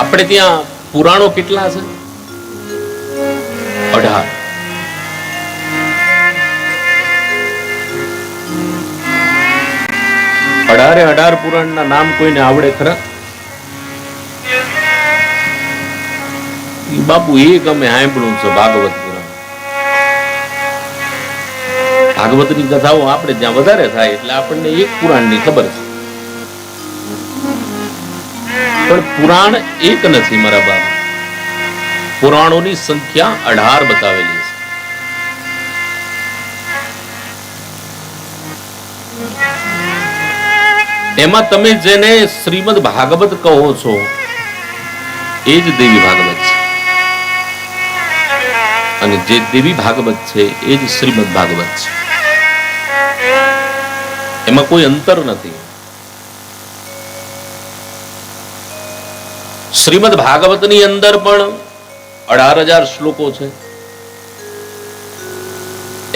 આપણે ત્યાં પુરાણો કેટલા છે? અઢાર. અઢારે અઢાર પુરાણના નામ કોઈને આવડે ખરા? બાપુ એક અમે સાંભળ્યું છે ભાગવત પુરાણ. ભાગવતની કથાઓ આપણે જ્યાં વધારે થાય એટલે આપણને એક પુરાણની ખબર છે. પણ પુરાણ એક નથી મારા બાપ. પુરાણોની સંખ્યા અઢાર બતાવેલી એમાં તમે જેને શ્રીમદ ભાગવત કહો છો, એ જ દેવી ભાગવત છે. અને જે દેવી ભાગવત છે, એ જ શ્રીમદ ભાગવત છે. એમાં કોઈ અંતર નથી. શ્રીમદ ભાગવતની અંદર પણ અઢાર હજાર શ્લોકો છે.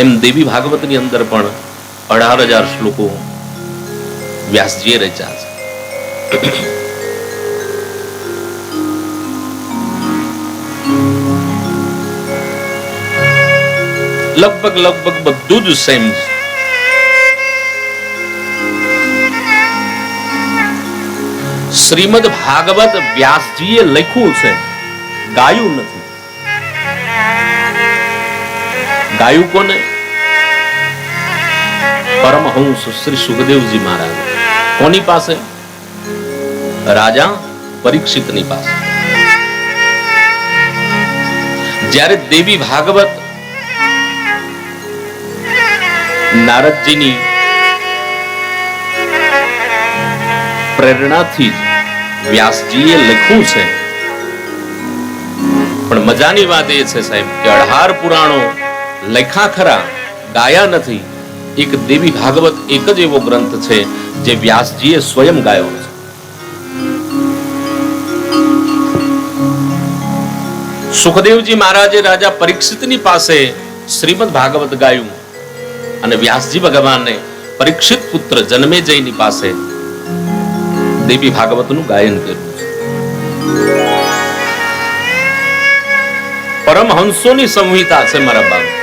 એમ દેવી ભાગવતની અંદર પણ અઢાર હજાર શ્લોકો વ્યાસજીએ રચ્યા છે. લગભગ લગભગ બધું જ સેમ છે. શ્રીમદ ભાગવત વ્યાસજીએ લખ્યું છે. ગાયું નથી. ગાયું કોને? પરમહંસ શ્રી સુખદેવજી મહારાજ. કોની પાસે? રાજા પરીક્ષિતની પાસે. જ્યારે દેવી ભાગવત નારદજીની પ્રેરણાથી જ વ્યાસજીએ લખ્યું છે. પણ મજાની વાત એ છે સાહેબ કે અઢાર પુરાણો લખા ખરા, ગાયા નથી. એક દેવી ભાગવત એક જ એવો ગ્રંથ છે જે વ્યાસજીએ સ્વયં ગાયો છે. સુખદેવજી મહારાજે રાજા પરીક્ષિતની પાસે શ્રીમદ ભાગવત ગાયું અને વ્યાસજી ભગવાને પરીક્ષિત પુત્ર જન્મેજયની પાસે દેવી ભાગવતનું ગાયન કર્યું છે. પરમહંસોની સંહિતા છે મારા બાપ